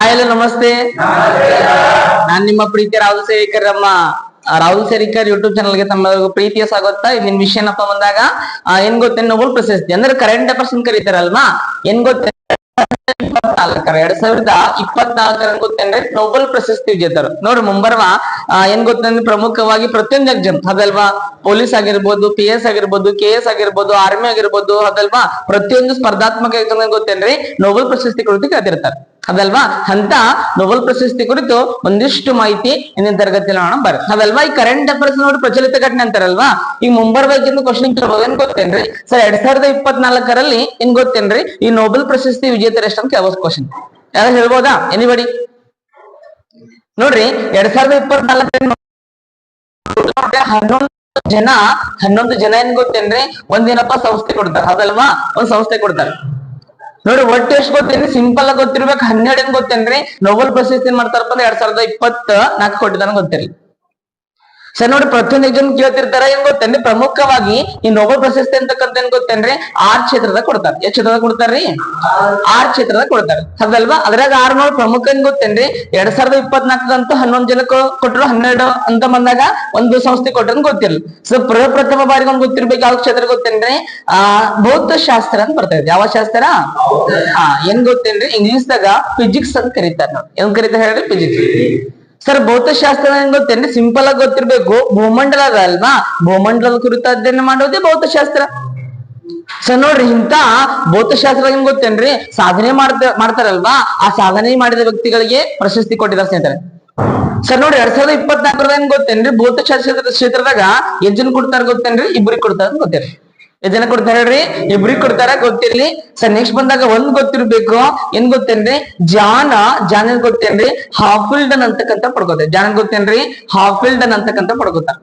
Hello ನಮಸ್ತೆ. ನಾನ್ ನಿಮ್ಮ ಪ್ರೀತಿಯ ರಾಹುಲ್ ಸೇರಿಕರ್ ಅಮ್ಮ ರಾಹುಲ್ ಸೇರಿಕರ್ ಯೂಟ್ಯೂಬ್ ಚಾನಲ್ಗೆ ತಮ್ಮ ಪ್ರೀತಿಯ ಸ್ವಾಗತ. ಇಂದಿನ ವಿಷಯ ಏನಪ್ಪ ಬಂದಾಗ ಏನ್ ಗೊತ್ತೇನು ನೋಬಲ್ ಪ್ರಶಸ್ತಿ ಅಂದ್ರೆ ಕರೆಂಟ್ ಅಫೇರ್ಸ್ ಅಂತ ಕರೀತಾರಲ್ವಾ? ಏನ್ ಗೊತ್ತೇ ಎರಡ್ ಸಾವಿರದ ಇಪ್ಪತ್ನಾಲ್ಕರ ಗೊತ್ತೇನ್ರಿ ನೋಬಲ್ ಪ್ರಶಸ್ತಿ ವಿಜೇತರು. ನೋಡ್ರಿ ಮುಂಬರುವ ಏನ್ ಗೊತ್ತಂದ್ರೆ ಪ್ರಮುಖವಾಗಿ ಪ್ರತಿಯೊಂದು ಎಕ್ಸಾಮ್ ಅದಲ್ವಾ ಪೊಲೀಸ್ ಆಗಿರ್ಬೋದು ಪಿ ಎಸ್ ಆಗಿರ್ಬೋದು ಕೆ ಎಸ್ ಆಗಿರ್ಬೋದು ಆರ್ಮಿ ಆಗಿರ್ಬೋದು ಅದಲ್ವಾ ಪ್ರತಿಯೊಂದು ಸ್ಪರ್ಧಾತ್ಮಕ ಎಕ್ಸಾಮ್ ಗೊತ್ತೇನ್ರಿ ನೋಬಲ್ ಪ್ರಶಸ್ತಿ ಕುರಿತು ಕೇಳ್ತಿರ್ತಾರೆ ಅದಲ್ವಾ? ಅಂತ ನೊಬೆಲ್ ಪ್ರಶಸ್ತಿ ಕುರಿತು ಒಂದಿಷ್ಟು ಮಾಹಿತಿ ಇಂದಿನ ತರಗತಿಯಲ್ಲಿ ನೋಡೋಣ ಬರ್ರಿ ಅದಲ್ವಾ? ಈ ಕರೆಂಟ್ ಅಫೇರ್ಸ್ ನೋಡಿ ಪ್ರಚಲಿತ ಘಟನೆ ಅಂತಾರಲ್ವಾ? ಈಗ ಮುಂಬರ್ಬೇಕಿಂದ ಕ್ವಶನ್ ಕೇಳ್ಬೋದು. ಏನ್ ಗೊತ್ತೇನ್ರಿ? ಸರ್, ಎರಡ್ ಸಾವಿರದ ಇಪ್ಪತ್ನಾಲ್ಕರಲ್ಲಿ ಏನ್ ಗೊತ್ತೇನ್ರಿ? ಈ ನೊಬೆಲ್ ಪ್ರಶಸ್ತಿ ವಿಜೇತರು ಎಷ್ಟು ಅಂತ ಕೇಳ್ಬೋದು ಕ್ವಶನ್ ಯಾರು ಹೇಳ್ಬೋದಾ? ಎನಿಬಡಿ ನೋಡ್ರಿ, ಎರಡ್ ಸಾವಿರದ ಇಪ್ಪತ್ನಾಲ್ಕರಲ್ಲಿ ಹನ್ನೊಂದು ಜನ ಹನ್ನೊಂದು ಜನ ಏನ್ ಗೊತ್ತೇನ್ರಿ? ಒಂದೇನಪ್ಪ ಸಂಸ್ಥೆ ಕೊಡ್ತಾರೆ. ಅದಲ್ವಾ? ಒಂದ್ ಸಂಸ್ಥೆ ಕೊಡ್ತಾರೆ. ನೋಡಿ ಒಟ್ಟು ಎಷ್ಟು ಗೊತ್ತೇನ್ರಿ ಸಿಂಪಲ್ ಆಗಿ ಗೊತ್ತಿರ್ಬೇಕು ಹನ್ನೆರಡು ಏನ್ ಗೊತ್ತೇನ್ರಿ? ನೋಬಲ್ ಪ್ರಶಸ್ತಿ ಏನ್ ಮಾಡ್ತಾರಪ್ಪ ಅಂದ್ರೆ ಎರಡ್ ಸಾವಿರದ ಇಪ್ಪತ್ತ ನಾಲ್ಕು ಕೊಟ್ಟಿದ್ದಾನ ಗೊತ್ತಿರಲಿ. ಸರ್ ನೋಡಿ, ಪ್ರತಿಯೊಂದು ಎಕ್ಸಾಮ್ ಕೇಳ್ತಿರ್ತಾರ, ಏನ್ ಗೊತ್ತೇನ್ರಿ? ಪ್ರಮುಖವಾಗಿ ಈ ನೋಬೆಲ್ ಪ್ರಶಸ್ತಿ ಅಂತಕ್ಕಂಥ ಏನ್ ಗೊತ್ತೇನ್ರಿ? ಆರ್ ಕ್ಷೇತ್ರದ ಕೊಡ್ತಾರೆ. ಎಷ್ಟ್ ಕ್ಷೇತ್ರದ ಕೊಡ್ತಾರ್ರಿ? ಆರ್ ಕ್ಷೇತ್ರದ ಕೊಡ್ತಾರೆ. ಹೌದಲ್ವಾ? ಅದ್ರಾಗ ಆರ್ ನೋಡಿ ಪ್ರಮುಖ ಏನ್ ಗೊತ್ತೇನ್ರಿ? ಎರಡ್ ಸಾವಿರದ ಇಪ್ಪತ್ನಾಲ್ಕದಂತೂ ಹನ್ನೊಂದ್ ಜನಕ್ಕೆ ಕೊಟ್ಟರು ಹನ್ನೆರಡು ಅಂತ ಬಂದಾಗ ಒಂದು ಸಂಸ್ಥೆ ಕೊಟ್ಟರು ಗೊತ್ತಿಲ್ಲ. ಸೊ ಪ್ರಪ್ರಥಮ ಬಾರಿಗೆ ಒಂದ್ ಗೊತ್ತಿರ್ಬೇಕು ಯಾವ ಕ್ಷೇತ್ರ ಗೊತ್ತೇನ್ರಿ? ಆ ಭೌತ ಶಾಸ್ತ್ರ ಅಂತ ಬರ್ತಾ ಇದೆ. ಯಾವ ಶಾಸ್ತ್ರ? ಹಾ ಏನ್ ಗೊತ್ತೇನ್ರಿ? ಇಂಗ್ಲಿಷ್ ದಾಗ ಫಿಸಿಕ್ಸ್ ಅಂತ ಕರೀತಾರೆ ನೋಡಿ. ಏನ್ ಕರೀತಾರೆ ಹೇಳ್ರಿ? ಫಿಸಿಕ್ಸ್ ಸರ್ ಭೌತಶಾಸ್ತ್ರ ಏನ್ ಗೊತ್ತೇನ್ರಿ ಸಿಂಪಲ್ ಆಗಿ ಗೊತ್ತಿರ್ಬೇಕು. ಭೂಮಂಡಲ ಅದ ಅಲ್ವಾ? ಭೂಮಂಡಲದ ಕುರಿತ ಅಧ್ಯಯನ ಮಾಡೋದೇ ಭೌತಶಾಸ್ತ್ರ ಸರ್ ನೋಡ್ರಿ ಇಂತ ಭೌತಶಾಸ್ತ್ರ ಏನ್ ಗೊತ್ತೇನ್ರಿ ಸಾಧನೆ ಮಾಡ್ತ, ಮಾಡ್ತಾರಲ್ವಾ? ಆ ಸಾಧನೆ ಮಾಡಿದ ವ್ಯಕ್ತಿಗಳಿಗೆ ಪ್ರಶಸ್ತಿ ಕೊಟ್ಟಿದ್ದಾರೆ ಸ್ನೇಹಿತರೆ. ಸರ್ ನೋಡ್ರಿ, ಎರಡ್ ಸಾವಿರದ ಇಪ್ಪತ್ನಾಲ್ಕರದ ಏನ್ ಗೊತ್ತೇನ್ರಿ ಭೌತಶಾಸ್ತ್ರ ಕ್ಷೇತ್ರದಾಗ ಎಜ್ಜನ್ ಜನ ಕೊಡ್ತಾರ ಗೊತ್ತೇನ್ರಿ? ಇಬ್ಬರಿಗೆ ಕೊಡ್ತಾರ ಗೊತ್ತೇನ್ರಿ? ಎಷ್ಟ್ ಜನ ಕೊಡ್ತಾರ ಹೇಳ್ರಿ? ಇಬ್ರಿಗೆ ಕೊಡ್ತಾರ, ಗೊತ್ತಿರ್ಲಿ. ಸರ್ ನೆಕ್ಸ್ಟ್ ಬಂದಾಗ ಒಂದ್ ಗೊತ್ತಿರ್ಬೇಕು. ಏನ್ ಗೊತ್ತೇನ್ರಿ? ಜಾನ, ಜಾನ್ ಗೊತ್ತೇನ್ರಿ? ಹಾಫಿಲ್ಡನ್ ಅಂತಕ್ಕಂತ ಪಡ್ಕೋತಾರೆ. ಜಾನ್ ಗೊತ್ತೇನ್ರಿ? ಹಾಫಿಲ್ಡನ್ ಅಂತಕ್ಕಂತ ಪಡ್ಕೋತಾರ.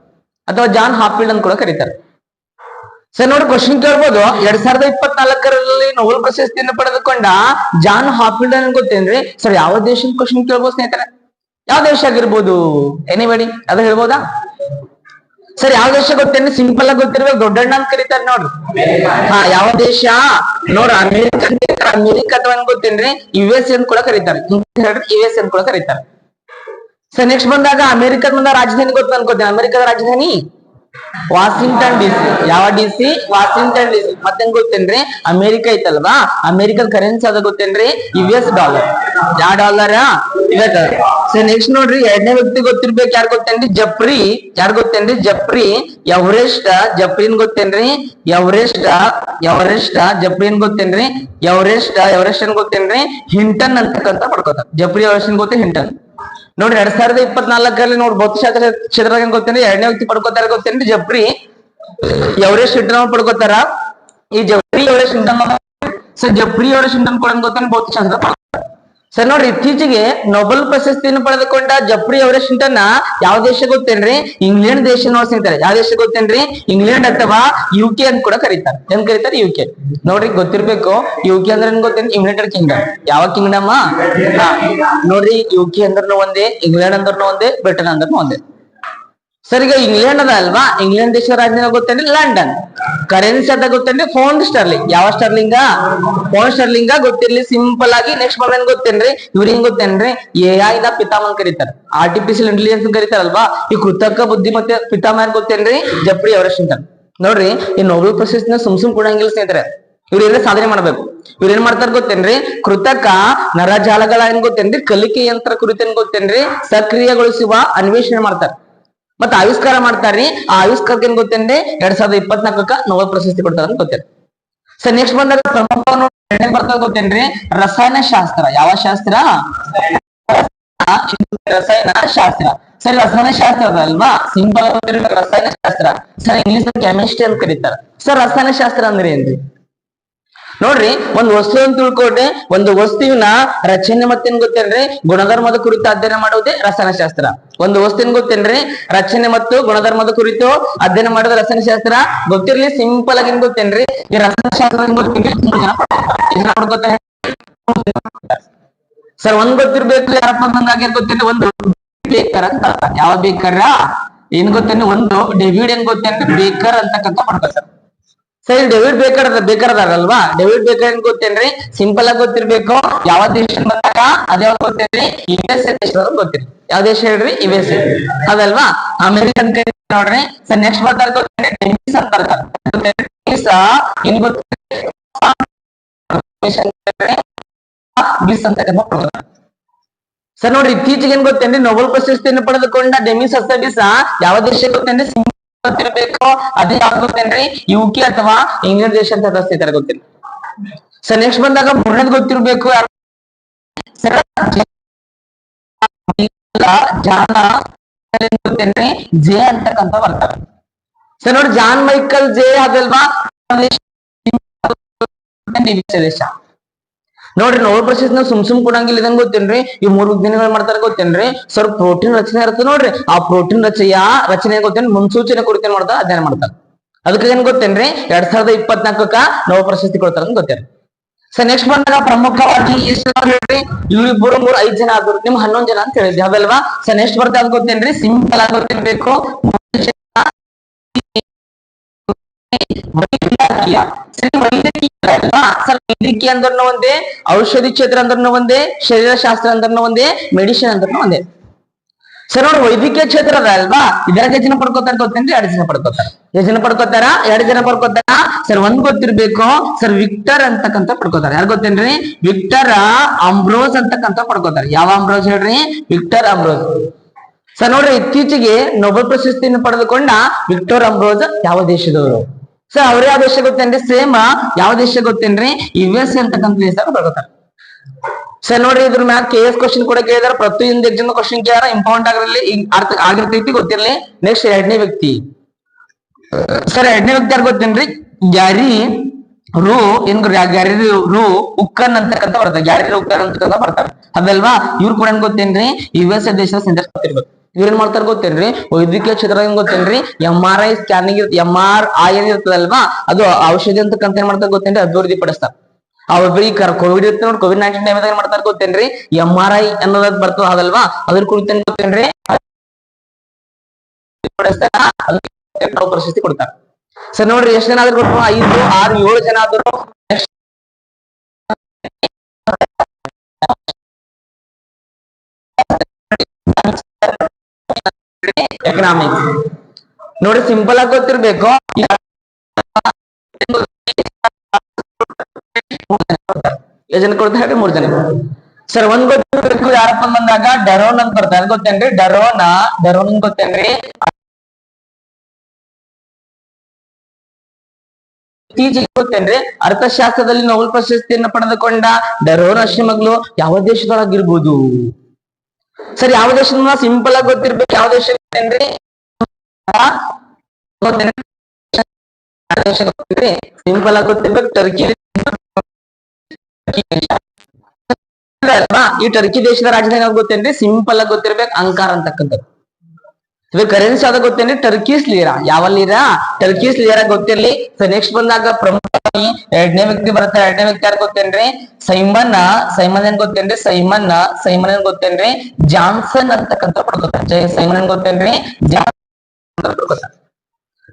ಅಥವಾ ಜಾನ್ ಹಾಫಿಲ್ಡನ್ ಕೂಡ ಕರೀತಾರೆ. ಸರ್ ನೋಡಿ ಕ್ವಶನ್ ಕೇಳ್ಬೋದು. ಎರಡ್ ಸಾವಿರದ ಇಪ್ಪತ್ನಾಲ್ಕರಲ್ಲಿ ನೋಬಲ್ ಪ್ರಶಸ್ತಿಯನ್ನು ಪಡೆದುಕೊಂಡ ಜಾನ್ ಹಾಫಿಲ್ಡನ್ ಗೊತ್ತೇನ್ರಿ? ಸರ್ ಯಾವ ದೇಶದ ಕ್ವಶನ್ ಕೇಳ್ಬೋದು ಸ್ನೇಹಿತರೆ? ಯಾವ ದೇಶ ಆಗಿರ್ಬೋದು? ಎನಿಬಡಿ ಅದು ಹೇಳ್ಬೋದಾ? ಸರ್, ಯಾವ ದೇಶ ಗೊತ್ತೇನ್ರಿ ಸಿಂಪಲ್ ಆಗಿ ಗೊತ್ತಿರ್ಬೇಕು ದೊಡ್ಡಣ್ಣ ಅಂತ ಕರೀತಾರೆ ನೋಡ್ರಿ ಹಾ, ಯಾವ ದೇಶ? ನೋಡ್ರಿ ಅಮೆರಿಕ ಅಮೆರಿಕ ಅಥವಾ ಏನ್ ಗೊತ್ತೇನ್ರಿ? ಯು ಎಸ್ ಅಂತ ಕೂಡ ಕರೀತಾರೆ. ಹೇಳ್ರಿ ಯು ಅಂತ ಕೂಡ ಕರೀತಾರೆ. ಸರ್ ನೆಕ್ಸ್ಟ್ ಬಂದಾಗ ಅಮೆರಿಕದ ಮುಂದ ರಾಜಧಾನಿ ಗೊತ್ತ ಅನ್ಕೋತೀನಿ. ಅಮೆರಿಕದ ರಾಜಧಾನಿ? ವಾಷಿಂಗ್ಟನ್ ಡಿಸಿ ಯಾವ ಡಿಸಿ ವಾಷಿಂಗ್ಟನ್ ಡಿಸಿ ಮತ್ತೇನ್ ಗೊತ್ತೇನ್ರಿ? ಅಮೆರಿಕ ಐತಲ್ವಾ? ಅಮೆರಿಕದ ಕರೆನ್ಸಿ ಅದ ಗೊತ್ತೇನ್ರಿ? ಯು ಎಸ್ ಡಾಲರ್ ಯಾವ ಡಾಲರ್ ಸೊ ನೆಕ್ಸ್ಟ್ ನೋಡ್ರಿ, ಎರಡನೇ ವ್ಯಕ್ತಿ ಗೊತ್ತಿರ್ಬೇಕು ಯಾರು ಗೊತ್ತೇನ್ರಿ? ಜಪ್ರಿ. ಯಾರು ಗೊತ್ತೇನ್ರಿ? ಜಪ್ರಿ. ಎವರೆಸ್ಟ್, ಜಪ್ರಿನ್ ಗೊತ್ತೇನ್ರಿ? ಎವರೆಸ್ಟ್ ಎವರೆಸ್ಟ್, ಜಪ್ರಿನ್ ಗೊತ್ತೇನ್ರಿ? ಎವರೆಸ್ಟ್ ಎವರೆಸ್ಟ್ ಗೊತ್ತೇನ್ರಿ? ಹಿಂಟನ್ ಅಂತಕ್ಕಂತ ಪಡ್ಕೋತಾರೆ. ಜಪ್ರಿ ಎವರೆಸ್ಟ್ ಗೊತ್ತೇ ಹಿಂಟನ್. ನೋಡ್ರಿ ಎರಡ್ ಸಾವಿರದ ಇಪ್ಪತ್ನಾಲ್ಕರಲ್ಲಿ ನೋಡ್ರಿ ಭೌತಶಾಸ್ತ್ರ ಕ್ಷೇತ್ರದಾಗ ಏನ್ ಗೊತ್ತೇನ್ರಿ ಎರಡನೇ ವ್ಯಕ್ತಿ ಪಡ್ಕೋತಾರ ಗೊತ್ತೇನ್ರಿ ಜಪ್ರಿ ಎವರೆಸ್ಟ್ ಹಿಂಟನ್ ಪಡ್ಕೋತಾರ? ಈ Geoffrey Everest Hinton sir Geoffrey Everest Hinton ಕೊಡೋದ್ ಗೊತ್ತೇನು ಭೌತಶಾಸ್ತ್ರ ಸರ್ ನೋಡ್ರಿ, ಇತ್ತೀಚೆಗೆ ನೊಬೆಲ್ ಪ್ರಶಸ್ತಿಯನ್ನು ಪಡೆದುಕೊಂಡ ಜಪ್ರಿ ಎವರೆಸ್ಟ್ ಅನ್ನ ಯಾವ ದೇಶ ಗೊತ್ತೇನ್ರಿ? ಇಂಗ್ಲೆಂಡ್ ದೇಶ ನೋಡ್ಸಿರ್ತಾರೆ ಯಾವ ದೇಶ ಗೊತ್ತೇನ್ರಿ? ಇಂಗ್ಲೆಂಡ್ ಅಥವಾ ಯು ಕೆ ಅಂತ ಕೂಡ ಕರೀತಾರೆ. ಏನ್ ಕರೀತಾರೆ? ಯು ಕೆ ನೋಡ್ರಿ, ಗೊತ್ತಿರ್ಬೇಕು. ಯು ಕೆ ಅಂದ್ರೆ ಏನ್ ಗೊತ್ತೇನ್ ಯುನೈಟೆಡ್ ಕಿಂಗ್ಡಮ್ ಯಾವ ಕಿಂಗ್ಡಮ್ ನೋಡ್ರಿ ಯು ಕೆ ಅಂದ್ರೂ ಒಂದೇ ಇಂಗ್ಲೆಂಡ್ ಅಂದ್ರೂ ಒಂದೇ ಬ್ರಿಟನ್ ಅಂದ್ರೂ ಒಂದೇ. ಸರ್, ಈಗ ಇಂಗ್ಲೆಂಡ್ ಅದ ಅಲ್ವಾ? ಇಂಗ್ಲೆಂಡ್ ದೇಶ ರಾಜಧಾನಿ ಗೊತ್ತೇನ್ರಿ ಲಂಡನ್ ಕರೆನ್ಸಿ ಅದ ಗೊತ್ತಂದ್ರೆ ಫೋನ್ ಸ್ಟರ್ಲಿಂಗ್ ಯಾವ ಸ್ಟರ್ಲಿಂಗ ಫೋನ್ ಸ್ಟರ್ಲಿಂಗ ಗೊತ್ತಿರ್ಲಿ. ಸಿಂಪಲ್ ಆಗಿ ನೆಕ್ಸ್ಟ್ ಬಂದ ಗೊತ್ತೇನ್ರಿ ಇವ್ರ ಹೆಂಗ್ ಗೊತ್ತೇನ್ರಿ ಎ ಐ ದ ಪಿತಾಮಹ ಕರೀತಾರೆ. ಆರ್ಟಿಫಿಷಿಯಲ್ ಇಂಟೆಲಿಜೆನ್ಸ್ ಕರೀತಾರಲ್ವಾ? ಈ ಕೃತಕ ಬುದ್ಧಿಮತ್ತೆ ಪಿತಾಮಹ ಗೊತ್ತೇನ್ರಿ ಜಪ್ರಿ ಅವರಶಿಂಟನ್ ನೋಡ್ರಿ, ಈ ನೋಬೆಲ್ ಪ್ರಶಸ್ತಿನ ಸುಮ್ ಸುಮ್ ಕೊಡಂಗಿಲ್ಲ ಸ್ನೇಹಿತರೆ. ಇವ್ರ ಏನೇ ಸಾಧನೆ ಮಾಡ್ಬೇಕು? ಇವ್ರ ಏನ್ ಮಾಡ್ತಾರ ಗೊತ್ತೇನ್ರಿ ಕೃತಕ ನರಜಾಲಗಳ ಏನ್ ಗೊತ್ತೇನ್ರಿ ಕಲಿಕೆ ಯಂತ್ರ ಕುರಿತೇನ್ ಗೊತ್ತೇನ್ರಿ ಸಕ್ರಿಯಗೊಳಿಸುವ ಅನ್ವೇಷಣೆ ಮಾಡ್ತಾರ. ಮತ್ತ ಆವಿಷ್ಕಾರ ಮಾಡ್ತಾರ್ರಿ. ಆ ಆವಿಷ್ಕಾರಕ್ಕೆ ಏನ್ ಗೊತ್ತೇನ್ರಿ? ಎರಡ್ ಸಾವಿರದ ಇಪ್ಪತ್ನಾಲ್ಕಕ್ಕ ನೋಬಲ್ ಪ್ರಶಸ್ತಿ ಕೊಡ್ತಾರ ಅಂತ ಗೊತ್ತೇನ್ರಿ ಸರ್ ನೆಕ್ಸ್ಟ್ ಬಂದಾಗ ಪ್ರಮುಖ ಬರ್ತದ ಗೊತ್ತೇನ್ರಿ? ರಸಾಯನ ಶಾಸ್ತ್ರ. ಯಾವ ಶಾಸ್ತ್ರ? ರಸಾಯನ ಶಾಸ್ತ್ರ. ಸರಿ, ರಸಾಯನ ಶಾಸ್ತ್ರ ಅಲ್ವಾ? ಸಿಂಪಲ್ ರಸಾಯನ ಶಾಸ್ತ್ರ. ಸರ್ ಇಂಗ್ಲಿಷ್ ಕೆಮಿಸ್ಟ್ರಿ ಅಂತ ಕರೀತಾರ. ಸರ್ ರಸಾಯನ ಶಾಸ್ತ್ರ ಅಂದ್ರೆ ಏನ್ರಿ? ನೋಡ್ರಿ, ಒಂದು ವಸ್ತು ಅಂತ ತಿಳ್ಕೊಂಡ್ರೆ ಒಂದು ವಸ್ತುವಿನ ರಚನೆ ಮತ್ತೇನ್ ಗೊತ್ತೇನ್ರಿ? ಗುಣಧರ್ಮದ ಕುರಿತು ಅಧ್ಯಯನ ಮಾಡುವುದೇ ರಸಾಯನಶಾಸ್ತ್ರ. ಒಂದು ವಸ್ತುವಿನ ಗೊತ್ತೇನ್ರಿ? ರಚನೆ ಮತ್ತು ಗುಣಧರ್ಮದ ಕುರಿತು ಅಧ್ಯಯನ ಮಾಡೋದು ರಸಾಯನಶಾಸ್ತ್ರ. ಗೊತ್ತಿರ್ಲಿ ಸಿಂಪಲ್ ಆಗಿ ಏನ್ ಗೊತ್ತೇನ್ರಿ? ಈ ರಸಾಯನಶಾಸ್ತ್ರ ಸರ್, ಒಂದ್ ಗೊತ್ತಿರ್ಬೇಕು, ಯಾರಪ್ಪ ಬಂದಾಗ ಏನ್ ಗೊತ್ತೇನ್ರಿ ಒಂದು ಬೇಕರ್ ಅಂತ. ಯಾವ ಬೇಕರ? ಏನ್ ಗೊತ್ತೇನ್ರಿ? ಒಂದು ಡೆವಿಡ್ ಏನ್ ಗೊತ್ತೇನ್ರಿ? ಬೇಕರ್ ಅಂತಕ್ಕಂಥ ಮಾಡ್ಬೇಕು ಸರಿ. ಡೇವಿಡ್ ಬೇಕರ್ ಬೇಕರ್ ಅದಾರಲ್ವಾ ಡೇವಿಡ್ ಬೇಕರ್ ಏನ್ ಗೊತ್ತೇನ್ರಿ? ಸಿಂಪಲ್ ಆಗಿ ಗೊತ್ತಿರ್ಬೇಕು. ಯಾವ ದೇಶ ಬಂದಾಗ ಅದೇ ಗೊತ್ತೇನ್ರಿ? ಯು ಎಸ್ ಎ ದೇಶದವ್ರು ಗೊತ್ತಿರಿ ಯಾವ ದೇಶ ಹೇಳ್ರಿ? ಯು ಎಸ್ ಅದಲ್ವಾ? ಅಮೆರಿಕನ್ ನೋಡ್ರಿ. ಸರ್ ನೆಕ್ಸ್ಟ್ ಬರ್ತಾರ ಗೊತ್ತೇನ್ರಿ? ಟೆನ್ನಿಸ್ ಅಂತ ಬರ್ತಾರೆ. ಸರ್ ನೋಡ್ರಿ, ಇತ್ತೀಚೆಗೆ ಏನ್ ಗೊತ್ತೇನ್ರಿ? ನೊಬೆಲ್ ಪ್ರಶಸ್ತಿಯನ್ನು ಪಡೆದುಕೊಂಡ ಡೆಮಿಸ್ ಅಸಬಿಸ ಯಾವ ದೇಶ ಗೊತ್ತೇನ್ರಿ? ಗೊತ್ತಿರ್ಬೇಕು ಅದೇ ಯಾವ್ದು ಗೊತ್ತೇನ್ರಿ ಯು ಕೆ ಅಥವಾ ಇಂಗ್ಲೆಂಡ್ ದೇಶ ಅಂತ ಹೆದರ್ಸ್ತಿದ್ದಾರೆ ಗೊತ್ತಿಲ್ಲ. ಸರ್ ನೆಕ್ಸ್ಟ್ ಬಂದಾಗ ಮೂರನೇದು ಗೊತ್ತಿರ್ಬೇಕು ಜಾನ ಗೊತ್ತೇನ್ರಿ? ಜೆ ಅಂತಕ್ಕಂತ ಬರ್ತಾರೆ. ಸರ್ ನೋಡಿ, ಜಾನ್ ಮೈಕಲ್ ಜೆ ಅದಲ್ವಾ? ದೇಶ ನೋಡ್ರಿ ನೋಬೆಲ್ ಪ್ರಶಸ್ತಿನ ಸುಮ್ ಸುಮ್ ಕೊಡಂಗಿಲ್ಲ ಇದಂಗ್ ಗೊತ್ತೇನ್ರಿ? ಈ ಮೂರು ವಿಜ್ಞಾನಿಗಳು ಮಾಡ್ತಾರ ಗೊತ್ತೇನ್ರಿ? ಸರ್ ಪ್ರೋಟೀನ್ ರಚನೆ ಇರುತ್ತೆ ನೋಡ್ರಿ. ಆ ಪ್ರೋಟೀನ್ ರಚನೆಯ ರಚನೆ ಗೊತ್ತೇನ್? ಮುನ್ಸೂಚನೆ ಕುರಿತು ಏನ್ ಮಾಡ್ತಾರ ಅಧ್ಯಯನ ಮಾಡ್ತಾರ. ಅದಕ್ಕೆ ಏನ್ ಗೊತ್ತೇನ್ರಿ? ಎರಡ್ ಸಾವಿರದ ಇಪ್ಪತ್ನಾಲ್ಕಕ್ಕ ನೋಬೆಲ್ ಪ್ರಶಸ್ತಿ ಕೊಡ್ತಾರ ಅಂತ ಗೊತ್ತೇನ್ರಿ. ಸರ್ ನೆಕ್ಸ್ಟ್ ಬಂದಾಗ ಪ್ರಮುಖವಾಗಿ ಎಷ್ಟು ಹೇಳ್ರಿ ಇವ್ರಿಬ್ಬರು ಮೂರ್ ಐದ್ ಜನ ಆದ್ರು, ನಿಮ್ ಹನ್ನೊಂದ್ ಜನ ಅಂತ ಹೇಳಿದ್ವಿ ಅದಲ್ವಾ ಸರ್ ನೆಕ್ಸ್ಟ್ ಬರ್ತಾ ಅದ್ ಗೊತ್ತೇನ್ರಿ? ಸಿಂಪಲ್ ಆಗಿ ಗೊತ್ತಿರ್ಬೇಕು. ಸರಿ ವೈದ್ಯಕೀಯ ಅಂದ್ರೂ ಒಂದೇ, ಔಷಧಿ ಕ್ಷೇತ್ರ ಅಂದ್ರೂ ಒಂದೇ ಶರೀರ ಶಾಸ್ತ್ರ ಅಂದ್ರೂ ಒಂದೇ ಮೆಡಿಸಿನ್ ಅಂದ್ರೂ ಒಂದೇ. ಸರ್ ನೋಡಿ ವೈದ್ಯಕೀಯ ಕ್ಷೇತ್ರ ಅದ ಅಲ್ವಾ? ಇದ್ರಾಗ ಎಷ್ಟ್ ಜನ ಪಡ್ಕೋತಾರ ಗೊತ್ತೇನ್ರಿ? ಎರಡು ಜನ ಪಡ್ಕೋತಾರ. ಎಷ್ಟು ಜನ ಪಡ್ಕೋತಾರ? ಎರಡ್ ಜನ ಪಡ್ಕೋತಾರ? ಸರ್, ಒಂದ್ ಗೊತ್ತಿರ್ಬೇಕು. ಸರ್, ವಿಕ್ಟರ್ ಅಂತಕ್ಕಂತ ಪಡ್ಕೋತಾರ. ಯಾರು ಗೊತ್ತೇನ್ರಿ? ವಿಕ್ಟರ್ ಅಂಬ್ರೋಸ್ ಅಂತಕ್ಕಂತ ಪಡ್ಕೋತಾರ. ಯಾವ ಅಂಬ್ರೋಸ್ ಹೇಳ್ರಿ? ವಿಕ್ಟರ್ ಅಂಬ್ರೋಸ್ ಸರ್, ನೋಡ್ರಿ, ಇತ್ತೀಚೆಗೆ ನೊಬೆಲ್ ಪ್ರಶಸ್ತಿಯನ್ನು ಪಡೆದುಕೊಂಡ ವಿಕ್ಟೋರ್ ಅಂಬ್ರೋಸ್ ಯಾವ ದೇಶದವರು? ಸರ್ ಅವ್ರ ಯಾವ ದೇಶ ಗೊತ್ತೇನ್ರಿ? ಸೇಮ್ ಯಾವ ದೇಶ ಗೊತ್ತೇನ್ರಿ? ಯು ಎಸ್ ಅಂತಕ್ಕಂಥ ದೇಶದಾಗ ಪಡ್ಕೋತಾರ ಸರ್ ನೋಡ್ರಿ, ಇದ್ರ ಮ್ಯಾಲ ಕೆ ಎಸ್ ಕ್ವಶನ್ ಕೂಡ ಕೇಳಿದಾರ. ಪ್ರತಿಯೊಂದು ಎಕ್ಸಾಮ್ ಕ್ವಶನ್ ಕೇಳ ಇಂಪಾರ್ಟೆಂಟ್ ಆಗಿರಲಿ ಆಗಿರ್ತೈತಿ, ಗೊತ್ತಿರಲಿ. ನೆಕ್ಸ್ಟ್ ಎರಡನೇ ವ್ಯಕ್ತಿ. ಸರ್ ಎರಡನೇ ವ್ಯಕ್ತಿ ಯಾರು ಗೊತ್ತೇನ್ರಿ? ಗ್ಯಾರಿ ರು, ಏನ್? ಗ್ಯಾರಿ ರು ಉಕ್ಕನ್ ಅಂತಕ್ಕಂತ ಬರ್ತಾರೆ. ಗ್ಯಾರಿ ಉಕ್ಕನ್ ಅಂತಕ್ಕಂತ ಬರ್ತಾರೆ. ಅದಲ್ವಾ? ಇವ್ರು ಕೂಡ ಗೊತ್ತೇನ್ರಿ? ಯು ಎಸ್ ದೇಶದ ಸಂದರ್ಭ ಏನ್ ಮಾಡ್ತಾರ ಗೊತ್ತೇನ್ರಿ? ವೈದ್ಯಕೀಯ ಕ್ಷೇತ್ರ ಏನ್ ಗೊತ್ತೇನ್ರಿ? M R I scanning M R I ಏನ್ ಅದು ಔಷಧಿ ಅಂತಕ್ಕಂತ ಏನ್ ಮಾಡ್ತಾರ ಗೊತ್ತೇನ್ರಿ? ಅಭಿವೃದ್ಧಿ ಪಡಿಸ್ತಾರ. ಅವ್ರಿ ಕೋವಿಡ್ ಇರ್ತದೆ ನೋಡಿ ಕೋವಿಡ್ ನೈನ್ಟೀನ್ ಟೈಮ್ ಏನ್ ಮಾಡ್ತಾರ ಗೊತ್ತೇನ್ರಿ? ಎಂ ಆರ್ ಐ ಅನ್ನೋದ್ ಬರ್ತದ ಅದಲ್ವಾ? ಅದ್ರ ಕುರಿತು ಗೊತ್ತೇನ್ರಿ? ಪ್ರಶಸ್ತಿ ಕೊಡ್ತಾರ. ಸರ್ ನೋಡ್ರಿ, ಎಷ್ಟ್ ಜನ ಆದ್ರೂ ಐದು, ಆರು, ಏಳು ಜನ ಆದ್ರು ಎಕನಾಮಿಕ್ಸ್ ನೋಡಿ ಸಿಂಪಲ್ ಆಗಿ ಗೊತ್ತಿರ್ಬೇಕು. ಜನ ಕೊಡ್ತಾರೆ ಮೂರ್ ಜನ. ಸರ್, ಒಂದ್ ಗೊತ್ತಿರ್ಬೇಕು ಯಾರಪ್ಪ ಬಂದಾಗ? ಡರೋನ್ ಅಂತ ಬರ್ತಾರೆ ಗೊತ್ತೇನ್ರಿ? ಡರೋನ. ಡರೋನ್ ಗೊತ್ತೇನ್ರಿ? ಇತ್ತೀಚೆಗೆ ಗೊತ್ತೇನ್ರಿ? ಅರ್ಥಶಾಸ್ತ್ರದಲ್ಲಿ ನೊಬೆಲ್ ಪ್ರಶಸ್ತಿಯನ್ನು ಪಡೆದುಕೊಂಡ ಡರೋನ್ ಅಶ್ರಮಗಳು ಯಾವ ದೇಶದೊಳಗಿರ್ಬೋದು? ಸರ್, ಯಾವ ದೇಶದ ಸಿಂಪಲ್ ಆಗಿ ಗೊತ್ತಿರ್ಬೇಕು? ಯಾವ ದೇಶ ಗೊತ್ತೇನ್ರಿ ಸಿಂಪಲ್ ಆಗಿ ಗೊತ್ತಿರ್ಬೇಕು ಟರ್ಕಿ ಅಲ್ವಾ? ಈ ಟರ್ಕಿ ದೇಶದ ರಾಜಧಾನಿ ಯಾವ್ದು ಗೊತ್ತೇನ್ರಿ ಸಿಂಪಲ್ ಆಗಿ ಗೊತ್ತಿರ್ಬೇಕು ಅಂಕಾರ ಅಂತಕ್ಕಂಥದ್ದು ಇದು ಕರೆನ್ಸಿ ಯಾವ್ದು ಗೊತ್ತೇನ್ರಿ? ಟರ್ಕೀಸ್ ಲೀರಾ ಯಾವ ಲೀರಾ ಟರ್ಕೀಸ್ ಲೀರಾ ಗೊತ್ತಿರ್ಲಿ. ಸೊ ನೆಕ್ಸ್ಟ್ ಬಂದಾಗ ಪ್ರಮುಖವಾಗಿ ಎರಡನೇ ವ್ಯಕ್ತಿ ಬರುತ್ತೆ. ಎರಡನೇ ವ್ಯಕ್ತಿ ಯಾರು ಗೊತ್ತೇನ್ರಿ? ಸೈಮನ್ ಸೈಮನ್ ಏನ್ ಗೊತ್ತೇನ್ರಿ? ಸೈಮನ್ ಸೈಮನ್ ಏನ್ ಗೊತ್ತೇನ್ರಿ? ಜಾನ್ಸನ್ ಅಂತಕ್ಕಂಥ ಜೈ ಸೈಮನ್ ಗೊತ್ತೇನ್ರಿ? ಜಾನ್ಸನ್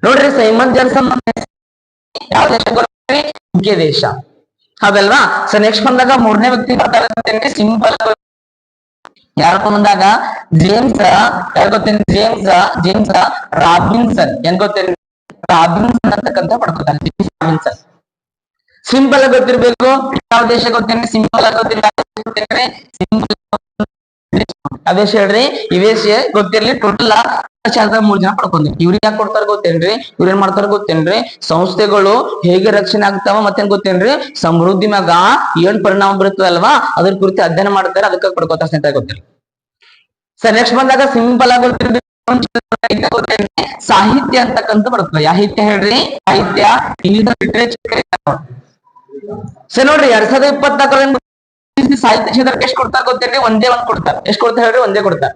ನೋಡ್ರಿ ಸೈಮನ್ ಜಾನ್ಸನ್ ಯಾವ ದೇಶ ಗೊತ್ತೇನ್ರಿ? ದೇಶ. ಹೌದಲ್ವಾ? ಸೊ ನೆಕ್ಸ್ಟ್ ಬಂದಾಗ ಮೂರನೇ ವ್ಯಕ್ತಿ ಬರ್ತಾರೆ ಗೊತ್ತೇನ್ರಿ? ಸಿಂಪಲ್ ಯಾರಪ್ಪ ಬಂದಾಗ? ಜೇಮ್ಸ್ ಯಾರು ಜೇಮ್ಸ್ ಜೇಮ್ಸ್ ರಾಬಿನ್ಸನ್ ಏನ್ ಗೊತ್ತೇನು? ರಾಬಿನ್ಸನ್ ಅಂತಕ್ಕಂತ ಪಡ್ಕೋತಾನೆ. ಜೇಮ್ಸ್ ರಾಬಿನ್ಸನ್ ಸಿಂಪಲ್ ಆಗಿ ಗೊತ್ತಿರ್ಬೇಕು. ಯಾವ ದೇಶ ಗೊತ್ತೇನೆ? ಸಿಂಪಲ್ ಆಗಿ ಗೊತ್ತಿಲ್ಲ ಸಿಂಪಲ್ ಅದೇ ಹೇಳ್ರಿ ಇವೇ ಗೊತ್ತಿರ್ಲಿ ಟೋಟಲ್ ಶಾಸ್ತ್ರ ಮೂರ್ ಜನ ಪಡ್ಕೊಂಡ್ರಿ ಇವ್ರಿಗೆ ಯಾಕೆ ಕೊಡ್ತಾರ ಗೊತ್ತೇನ್ರಿ? ಇವ್ರ ಏನ್ ಮಾಡ್ತಾರ ಗೊತ್ತೇನ್ರಿ? ಸಂಸ್ಥೆಗಳು ಹೇಗೆ ರಕ್ಷಣೆ ಆಗ್ತಾವ ಮತ್ತೇನ್ ಗೊತ್ತೇನ್ರಿ? ಸಮೃದ್ಧಿ ಮ್ಯಾಗ ಏನ್ ಪರಿಣಾಮ ಬೀರ್ತದಲ್ವಾ? ಅದ್ರ ಕುರಿತು ಅಧ್ಯಯನ ಮಾಡ್ತಾರೆ, ಅದಕ್ಕೆ ಪಡ್ಕೋತಾರ ಅಂತ ಗೊತ್ತಿಲ್ಲ ಸರ್ ನೆಕ್ಸ್ಟ್ ಬಂದಾಗ ಸಿಂಪಲ್ ಆಗಿ? ಸಾಹಿತ್ಯ ಅಂತಕ್ಕಂತ ಬರ್ತದೆ. ಸಾಹಿತ್ಯ ಹೇಳ್ರಿ? ಸಾಹಿತ್ಯ ಸರ್, ನೋಡ್ರಿ, ಎರಡ್ ಸಾವಿರದ ಇಪ್ಪತ್ನಾಲ್ಕರಲ್ಲಿ ಸಾಹಿತ್ಯ ಕ್ಷೇತ್ರಕ್ಕೆ ಎಷ್ಟು ಕೊಡ್ತಾರ ಗೊತ್ತೇನ್ರಿ ಒಂದೇ ಒಂದ್ ಕೊಡ್ತಾರ. ಎಷ್ಟು ಕೊಡ್ತಾರ ಹೇಳ್ರಿ? ಒಂದೇ ಕೊಡ್ತಾರ.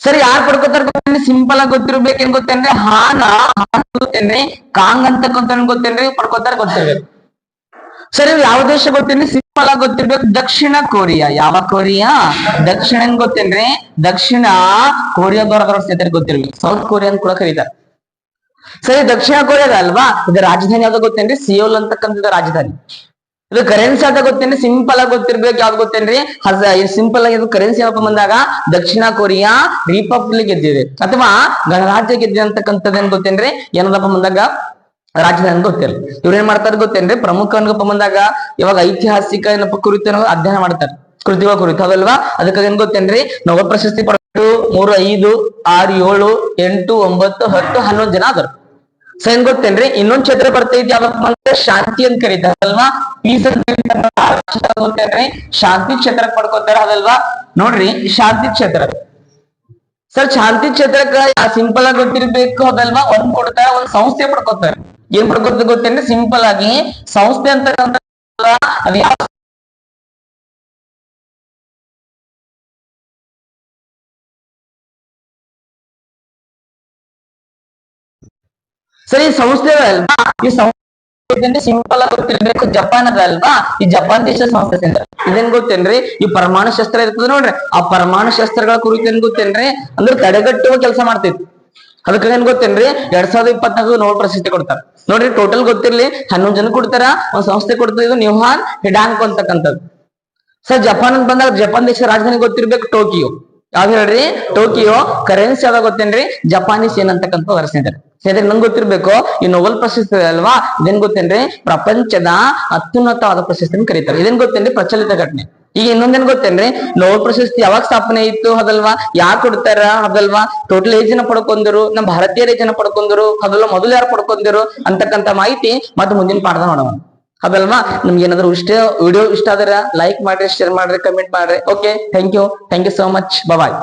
ಸರಿ, ಯಾರು ಪಡ್ಕೋತಾರ ಗೊತ್ತೇನ್ರಿ ಸಿಂಪಲ್ ಆಗಿ ಗೊತ್ತಿರ್ಬೇಕೇನ್ ಗೊತ್ತೇನ್ರಿ ಹಾನ ಗೊತ್ತೇನ್ರಿ ಕಾಂಗ್ ಅಂತಕ್ಕಂತ ಗೊತ್ತೇನ್ರಿ ಪಡ್ಕೋತಾರ ಗೊತ್ತಿರ್ಬೇಕು. ಸರಿ ಯಾವ ದೇಶ ಗೊತ್ತೇನ್ರಿ ಸಿಂಪಲ್ ಆಗಿ ಗೊತ್ತಿರ್ಬೇಕು. ದಕ್ಷಿಣ ಕೊರಿಯಾ. ಯಾವ ಕೊರಿಯಾ? ದಕ್ಷಿಣ ಏನ್ ಗೊತ್ತೇನ್ರಿ ದಕ್ಷಿಣ ಕೊರಿಯಾದವ್ರ ಸ್ನೇಹಿತರಿಗೆ ಗೊತ್ತಿರ್ಬೇಕು. ಸೌತ್ ಕೊರಿಯಾ ಅಂತ ಕೂಡ ಕರೀತಾರ. ಸರಿ, ದಕ್ಷಿಣ ಕೊರಿಯಾದ ಅಲ್ವಾ? ಇದು ರಾಜಧಾನಿ ಯಾವ್ದು ಗೊತ್ತೇನ್ರಿ ಸಿಯೋಲ್ ಅಂತಕ್ಕಂಥದ್ದು ರಾಜಧಾನಿ. ಇದು ಕರೆನ್ಸಿ ಅಂತ ಗೊತ್ತೇನ್ರಿ? ಸಿಂಪಲ್ ಆಗಿ ಗೊತ್ತಿರ್ಬೇಕು, ಯಾವ್ದು ಗೊತ್ತೇನ್ರಿ? ಸಿಂಪಲ್ ಆಗಿ ಕರೆನ್ಸಿ ಏನಪ್ಪ ಬಂದಾಗ? ದಕ್ಷಿಣ ಕೊರಿಯಾ ರಿಪಬ್ಲಿಕ್ ಗೆದ್ದಿದೆ. ಅಥವಾ ಗಣರಾಜ್ಯ ಗೆದ್ದಿದೆ ಏನ್ ಗೊತ್ತೇನ್ರಿ? ಏನದಪ್ಪ ಬಂದಾಗ? ರಾಜಧಾನಿ ಗೊತ್ತಿಲ್ಲ ಇವ್ರು ಏನ್ ಮಾಡ್ತಾರೆ ಗೊತ್ತೇನ್ರಿ? ಪ್ರಮುಖ ಅನ್ಗಪ್ಪ ಬಂದಾಗ? ಇವಾಗ ಐತಿಹಾಸಿಕ ಏನಪ್ಪ ಕುರಿತು ಅಧ್ಯಯನ ಮಾಡ್ತಾರೆ. ಕೃತಿಗಳ ಕುರಿತು ಅದಲ್ವಾ ಅದಕ್ಕಾಗಿ ಏನ್ ಗೊತ್ತೇನ್ರಿ? ನವ ಪ್ರಶಸ್ತಿ ಪಡೆದು ಮೂರು, ಐದು, ಆರು, ಏಳು, ಎಂಟು, ಒಂಬತ್ತು, ಹತ್ತು, ಹನ್ನೊಂದು ಜನ ಆದರು ಸೊ ಏನ್ ಗೊತ್ತೇನ್ರಿ? ಇನ್ನೊಂದ್ ಕ್ಷೇತ್ರ ಬರ್ತೈತಿ ಯಾವಪ್ಪ ಅಂದ್ರೆ ಶಾಂತಿ ಅಂತ ಕರೀತಾರಲ್ವಾ ಪೀಸ್ ಅಂತ ಕ್ಷೇತ್ರ ಶಾಂತಿ ಕ್ಷೇತ್ರಕ್ಕೆ ಪಡ್ಕೋತಾರ ಅದಲ್ವಾ? ನೋಡ್ರಿ, ಶಾಂತಿ ಕ್ಷೇತ್ರ. ಸರ್ ಶಾಂತಿ ಕ್ಷೇತ್ರಕ್ಕ ಸಿಂಪಲ್ ಆಗಿ ಗೊತ್ತಿರ್ಬೇಕು ಅದಲ್ವಾ? ಒಂದ್ ಕೊಡ್ತಾರ, ಒಂದ್ ಸಂಸ್ಥೆ ಪಡ್ಕೋತಾರ. ಏನ್ ಪಡ್ಕೋತ ಗೊತ್ತೇನ್ರಿ? ಸಿಂಪಲ್ ಆಗಿ ಸಂಸ್ಥೆ ಅಂತ ಅದು ಯಾವ ಸರಿ, ಈ ಸಂಸ್ಥೆ ಅಲ್ವಾ ಈ ಸಂಸ್ಥೆ ಸಿಂಪಲ್ ಆಗಿ ಗೊತ್ತಿರ್ಬೇಕು, ಜಪಾನ್ ಅದ ಅಲ್ವಾ ಈ ಜಪಾನ್ ದೇಶ ಸಂಸ್ಥೆ ಸೆಂಟರ್ ಇದೇನ್ ಗೊತ್ತೇನ್ರಿ? ಈ ಪರಮಾಣು ಶಸ್ತ್ರ ಇರ್ತದ ನೋಡ್ರಿ. ಆ ಪರಮಾಣು ಶಸ್ತ್ರಗಳ ಕುರಿತು ಏನ್ ಗೊತ್ತೇನ್ರಿ? ಅಂದ್ರೆ ತಡೆಗಟ್ಟುವ ಕೆಲಸ ಮಾಡ್ತೈತಿ ಅದಕ್ಕೆ ಏನ್ ಗೊತ್ತೇನ್ರಿ? ಎರಡ್ ಸಾವಿರದ ಇಪ್ಪತ್ನಾಲ್ಕು ನೋಡ್ ಪ್ರಶಸ್ತಿ ಕೊಡ್ತಾರ. ನೋಡ್ರಿ ಟೋಟಲ್ ಗೊತ್ತಿರ್ಲಿ, ಹನ್ನೊಂದು ಜನ ಕೊಡ್ತಾರ, ಒಂದ್ ಸಂಸ್ಥೆ ಕೊಡ್ತದ ಇದು ನ್ಯೂಹಾನ್ ಹಿಡಾಂಕ್ ಅಂತಕ್ಕಂಥದ್ದು. ಸರ್, ಜಪಾನ್ ಅಂತ ಬಂದಾಗ ಜಪಾನ್ ದೇಶ ರಾಜಧಾನಿ ಗೊತ್ತಿರ್ಬೇಕು, ಟೋಕಿಯೋ. ಯಾವ್ದು ಹೇಳ್ರಿ? ಟೋಕಿಯೋ ಕರೆನ್ಸಿ ಯಾವ್ದಾಗ ಗೊತ್ತೇನ್ರಿ? ಜಪಾನೀಸ್ ಏನಂತಕ್ಕಂಥ ವರ್ಷ ವರ್ಸಿದ್ದಾರೆ ಸ್ನೇಹಿತರೆ ನಂಗೆ ಗೊತ್ತಿರ್ಬೇಕು. ಈ ನೊಬೆಲ್ ಪ್ರಶಸ್ತಿ ಅಲ್ವಾ? ಇದೇನ್ ಗೊತ್ತೇನ್ರಿ? ಪ್ರಪಂಚದ ಅತ್ಯುನ್ನತವಾದ ಪ್ರಶಸ್ತಿ ಕರೀತಾರೆ. ಇದೇನ್ ಗೊತ್ತೇನ್ರಿ? ಪ್ರಚಲಿತ ಘಟನೆ. ಈಗ ಇನ್ನೊಂದೇನ್ ಗೊತ್ತೇನ್ರಿ? ನೋಬೆಲ್ ಪ್ರಶಸ್ತಿ ಯಾವಾಗ ಸ್ಥಾಪನೆ ಇತ್ತು ಅದಲ್ವಾ ಯಾಕೆ ಕೊಡ್ತಾರ? ಅದಲ್ವಾ ಟೋಟಲ್ ಏಜ್ ಜನ ಪಡ್ಕೊಂಡ್ರು? ನಮ್ಮ ಭಾರತೀಯರ ಜನ ಪಡ್ಕೊಂಡ್ರು? ಅದಲ್ವಾ ಮೊದಲು ಯಾರು ಪಡ್ಕೊಂಡ್ರು? ಅಂತಕ್ಕಂಥ ಮಾಹಿತಿ ಮತ್ತೆ ಮುಂದಿನ ಪಾಠದ ನೋಡೋಣ. ಅದಲ್ವಾ ನಿಮ್ಗೆ ಏನಾದ್ರು ಇಷ್ಟ ವಿಡಿಯೋ ಇಷ್ಟ ಆದ್ರೆ ಲೈಕ್ ಮಾಡ್ರಿ ಶೇರ್ ಮಾಡ್ರಿ ಕಮೆಂಟ್ ಮಾಡ್ರಿ. Okay thank you thank you so much bye